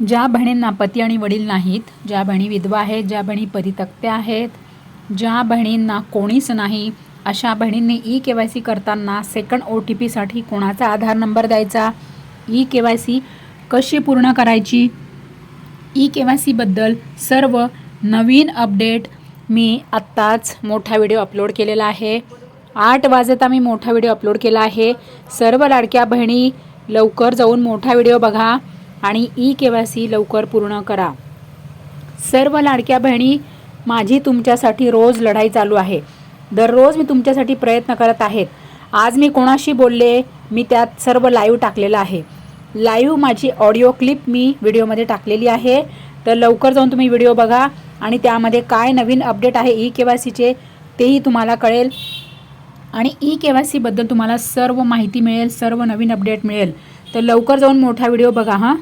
ज्या बहिणींना पती आणि वडील नाहीत ज्या बहिणी विधवा आहेत ज्या बहिणी परितक्त्या आहेत ज्या बहिणींना कोणीच नाही अशा बहिणींनी ई के वाय सी करताना सेकंड ओ टी पीसाठी कोणाचा आधार नंबर द्यायचा? ई के वाय सी कशी पूर्ण करायची? ई के वाय सीबद्दल सर्व नवीन अपडेट मी आत्ताच मोठा व्हिडिओ अपलोड केलेला आहे. आठ वाजता मी मोठा व्हिडिओ अपलोड केला आहे. सर्व लाडक्या बहिणी लवकर जाऊन मोठा व्हिडिओ बघा. आणि ई के वाय सी लवकर पूर्ण करा. सर्व लाडक्या बहिणी माझी तुमच्यासाठी रोज लढाई चालू आहे. दररोज मी तुमच्यासाठी प्रयत्न करत आहेत. आज मी कोणाशी बोलले मी त्यात सर्व लाईव्ह टाकलेलं आहे. लाईव्ह माझी ऑडिओ क्लिप मी व्हिडिओमध्ये टाकलेली आहे. तर लवकर जाऊन तुम्ही व्हिडिओ बघा आणि त्यामध्ये काय नवीन अपडेट आहे ई के वाय सीचे तेही तुम्हाला कळेल. आणि ई के वाय सीबद्दल तुम्हाला सर्व माहिती मिळेल सर्व नवीन अपडेट मिळेल. तर लवकर जाऊन मोठा व्हिडिओ बघा हां.